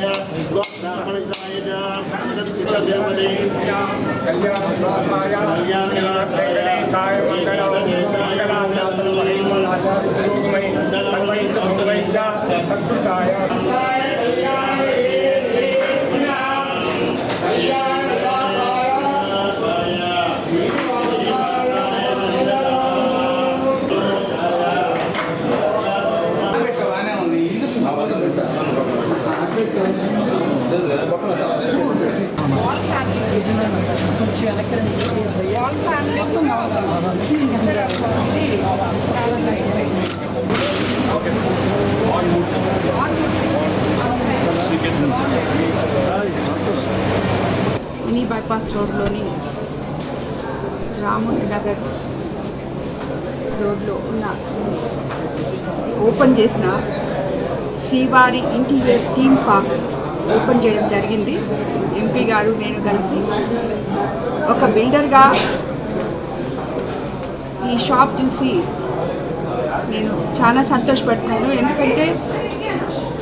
దేవాయ గోబ్రాహ్మణాయ చ సరస్వత కళ్యాణాయ mini bypass రోడ్లోని రామోజీ నగర్ రోడ్లో ఉన్న ఓపెన్ చేసిన శ్రీవారి ఇంటీరియర్ థీమ్ పార్క్ ఓపెన్ చేయడం జరిగింది. ఎంపీ గారు నేను కలిసి ఒక బిల్డర్గా ఈ షాప్ చూసి నేను చాలా సంతోషపడుతున్నాను. ఎందుకంటే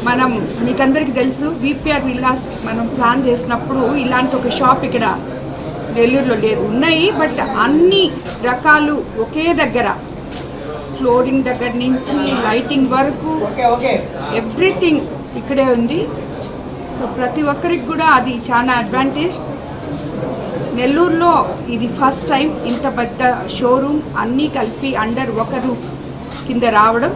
మనం మీకందరికీ తెలుసు విపిఆర్ విల్లాస్ మనం ప్లాన్ చేసినప్పుడు ఇలాంటి ఒక షాప్ ఇక్కడ నెల్లూరులో లేదు. ఉన్నాయి బట్ అన్ని రకాలు ఒకే దగ్గర ఫ్లోరింగ్ దగ్గర నుంచి లైటింగ్ వరకు ఎవ్రీథింగ్ ఇక్కడే ఉంది. సో ప్రతి ఒక్కరికి కూడా అది చాలా అడ్వాంటేజ్ నెల్లూరులో ఇది ఫస్ట్ టైం ఇంత పెద్ద షోరూమ్ అన్నీ కలిపి అండర్ ఒక రూఫ్ కింద రావడం.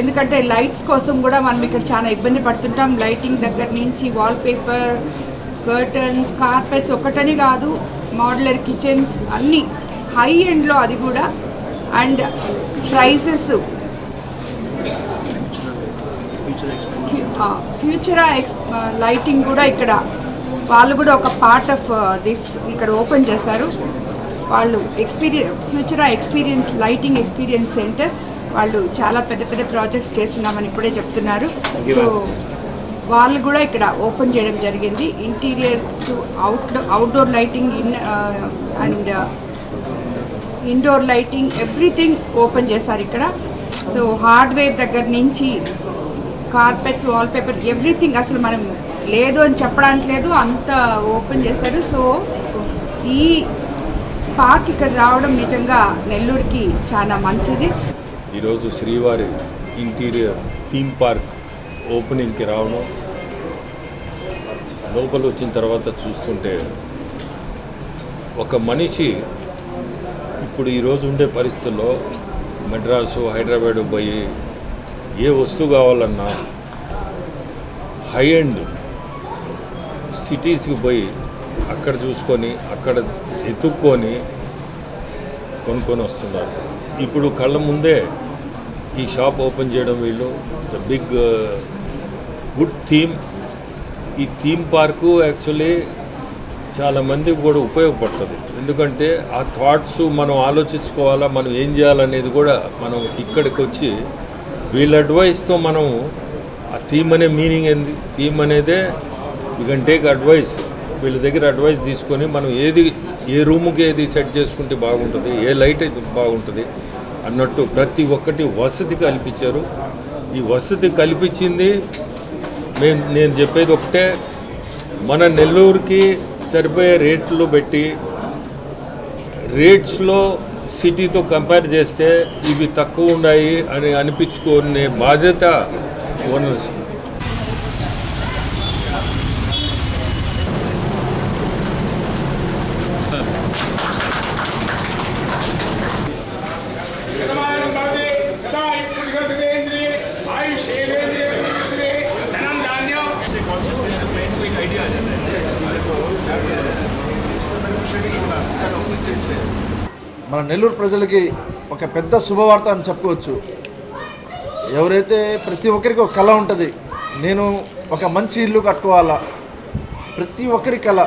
ఎందుకంటే లైట్స్ కోసం కూడా మనం ఇక్కడ చాలా ఇబ్బంది పడుతుంటాం. లైటింగ్ దగ్గర నుంచి వాల్ పేపర్ కర్టన్స్ కార్పెట్స్ ఒకటని కాదు మోడ్యులర్ కిచెన్స్ అన్నీ. హై ఎండ్లో అది కూడా అండ్ ప్రైజెస్. ఫ్యూచర్ లైటింగ్ కూడా ఇక్కడ. వాళ్ళు కూడా ఒక పార్ట్ ఆఫ్ దిస్ ఇక్కడ ఓపెన్ చేశారు. వాళ్ళు experience future experience lighting experience centre వాళ్ళు చాలా పెద్ద పెద్ద ప్రాజెక్ట్స్ చేస్తున్నామని ఇప్పుడే చెప్తున్నారు. సో వాళ్ళు కూడా ఇక్కడ ఓపెన్ చేయడం జరిగింది. Interiors out outdoor lighting in and indoor lighting everything open చేశారు ఇక్కడ. సో హార్డ్వేర్ దగ్గర నుంచి కార్పెట్స్ వాల్పేపర్ ఎవ్రీథింగ్ అసలు మనం లేదు అని చెప్పడానికి లేదు అంత ఓపెన్ చేశారు. సో ఈ పార్క్ ఇక్కడ రావడం నిజంగా నెల్లూరుకి చాలా మంచిది. ఈరోజు శ్రీవారి ఇంటీరియర్ థీమ్ పార్క్ ఓపెనింగ్కి రావడం. లోపల వచ్చిన తర్వాత చూస్తుంటే ఒక మనిషి ఇప్పుడు ఈరోజు ఉండే పరిస్థితుల్లో మెడ్రాసు హైదరాబాదు పోయి ఏ వస్తువు కావాలన్నా హై అండ్ సిటీస్కి పోయి అక్కడ చూసుకొని అక్కడ ఎత్తుక్కొని కొనుక్కొని వస్తున్నారు. ఇప్పుడు కళ్ళ ముందే ఈ షాప్ ఓపెన్ చేయడం వీళ్ళు. బిగ్ గుడ్ థీమ్ ఈ థీమ్ పార్కు యాక్చువల్లీ చాలా మందికి కూడా ఉపయోగపడుతుంది. ఎందుకంటే ఆ థాట్స్ మనం ఆలోచించుకోవాలా మనం ఏం చేయాలనేది కూడా మనం ఇక్కడికి వచ్చి వీళ్ళ అడ్వైస్తో మనం ఆ థీమ్ అనే మీనింగ్ ఏంది? థీమ్ అనేదే యూ కెన్ టేక్ అడ్వైస్ వీళ్ళ దగ్గర అడ్వైస్ తీసుకొని మనం ఏది ఏ రూముకి ఏది సెట్ చేసుకుంటే బాగుంటుంది ఏ లైట్ అయితే బాగుంటుంది అన్నట్టు ప్రతి ఒక్కటి వసతి కల్పించారు. ఈ వసతి కల్పించింది మేము నేను చెప్పేది ఒకటే మన నెల్లూరుకి సరిపోయే రేట్లు పెట్టి రేట్స్లో సిటీతో కంపేర్ చేస్తే ఇవి తక్కువ ఉన్నాయి అని అనిపించుకునే బాధ్యత ఓనర్స్ మన నెల్లూరు ప్రజలకి ఒక పెద్ద శుభవార్త అని చెప్పుకోవచ్చు. ఎవరైతే ప్రతి ఒక్కరికి ఒక కళ ఉంటుంది నేను ఒక మంచి ఇల్లు కట్టుకోవాలా? ప్రతి ఒక్కరి కళ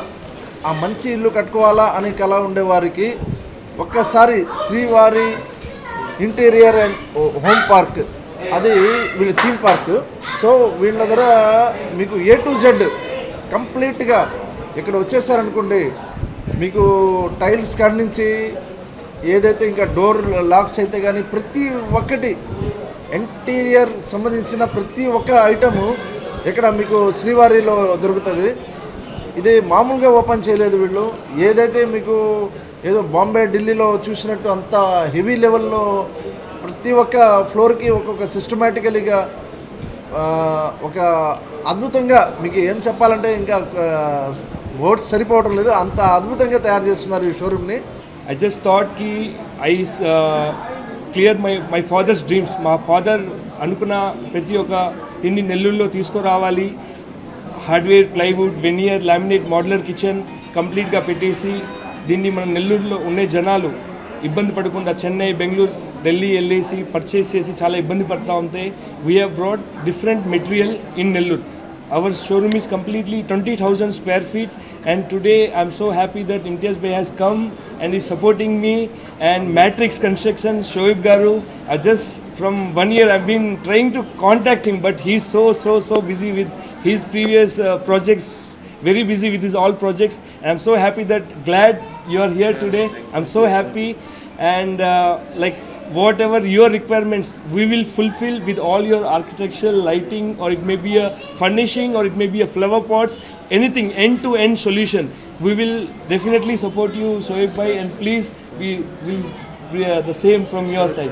ఆ మంచి ఇల్లు కట్టుకోవాలా అనే కళ ఉండేవారికి ఒక్కసారి శ్రీవారి ఇంటీరియర్ అండ్ హోమ్ పార్క్ అది వీళ్ళ థీమ్ పార్క్. సో వీళ్ళ దగ్గర మీకు ఏ టు జెడ్ కంప్లీట్గా ఇక్కడ వచ్చేసారనుకోండి మీకు టైల్స్ కాడి నుంచి ఏదైతే ఇంకా డోర్ లాక్స్ అయితే కానీ ప్రతి ఒక్కటి ఇంటీరియర్ సంబంధించిన ప్రతి ఒక్క ఐటము ఇక్కడ మీకు శ్రీవారిలో దొరుకుతుంది. ఇది మామూలుగా ఓపెన్ చేయలేదు వీళ్ళు. ఏదైతే మీకు ఏదో బాంబే ఢిల్లీలో చూసినట్టు అంత హెవీ లెవెల్లో ప్రతి ఒక్క ఫ్లోర్కి ఒక్కొక్క సిస్టమేటికలీగా ఒక అద్భుతంగా మీకు ఏం చెప్పాలంటే ఇంకా వర్డ్స్ సరిపోవడం లేదు. అంత అద్భుతంగా తయారు చేస్తున్నారు ఈ షోరూమ్ని I just థాట్కి I clear my my father's dreams మా ఫాదర్ అనుకున్న ప్రతి ఒక్క ఇన్ని నెల్లూరులో తీసుకురావాలి. Hardware plywood veneer laminate modular kitchen కంప్లీట్గా పెట్టేసి దీన్ని మన నెల్లూరులో ఉండే జనాలు ఇబ్బంది పడకుండా చెన్నై బెంగళూరు ఢిల్లీ వెళ్ళేసి పర్చేస్ చేసి చాలా ఇబ్బంది పడతా ఉంటే we have broad different material in Nellore Our showroom is completely 20,000 square feet, and today I'm so happy that Imtiaz Bey has come and is supporting me. And Matrix Construction, Shoaib Garu, I just from one year I've been trying to contact him, but he's so so so busy with his previous uh, projects, very busy with his all projects. And I'm so happy that glad you are here today. I'm so happy, and uh, like whatever your requirements we will fulfill with all your architectural lighting or it may be a furnishing or it may be a flower pots anything end to end solution. We will definitely support you Sohib and please we will we are uh, the same from your side.